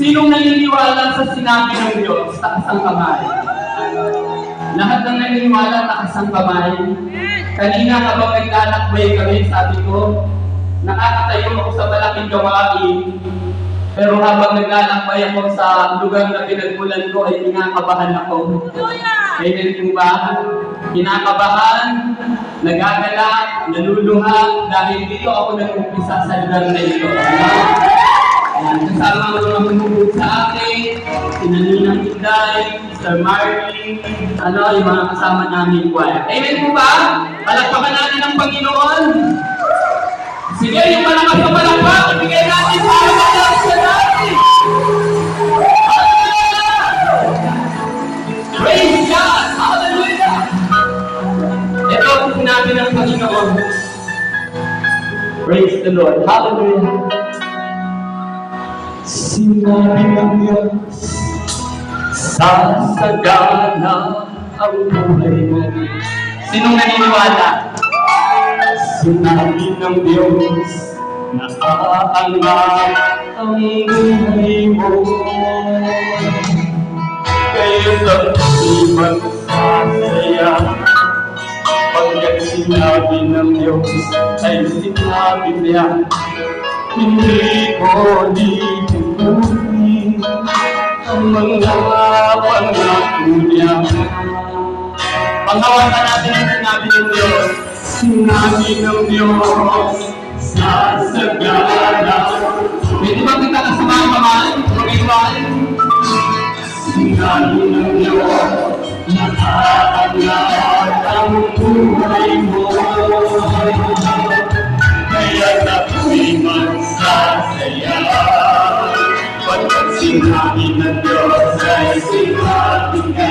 Sinong naniniwala sa sinabi ng Diyos? Taas ang kamay. Lahat ng naniniwala taas ang kamay. Kanina habang naglalakbay kami, sabi ko, nakakatayo ako sa malaking gawain. Pero habang naglalakbay ako sa lugar na pinagmulan ko ay kinakabahan ako. Amen po ba? Kinakabahan, nagagala, naluluha, dahil dito ako nag-umpisa sa lugar na ito. Ayan, kasama ko mga manunod sa akin, si Naninang Inday, Sir Marvin, ano, yung mga kasama namin choir. Amen po ba? Palagpakan natin ang Panginoon. Sige, yung malakas na palakpak, ibigay natin para malakas sa natin. Praise God! Hallelujah! Ito ang sinabi ng Panginoon. Praise the Lord. Hallelujah. Sinabi ng Diyos, sasagana ang buhay mo. Sinong naniniwala? Sinabi ng Diyos, na aangat ang buhay mo. Kaya sa iman sasaya, pag sinabi ng Diyos, ay sinabi niya, hindi ko lilimutin ang mga pangako niya. Panghawakan natin ang sinabi ng Diyos. Sinabi ng Diyos sa sagana. Pwede ba kita ka sa mga kamay? Mag-iwan? Sinabi ng Diyos Nakaangat ang buhay mo kaya ako'y magsasaya. Pagkat sinabi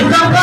Come on.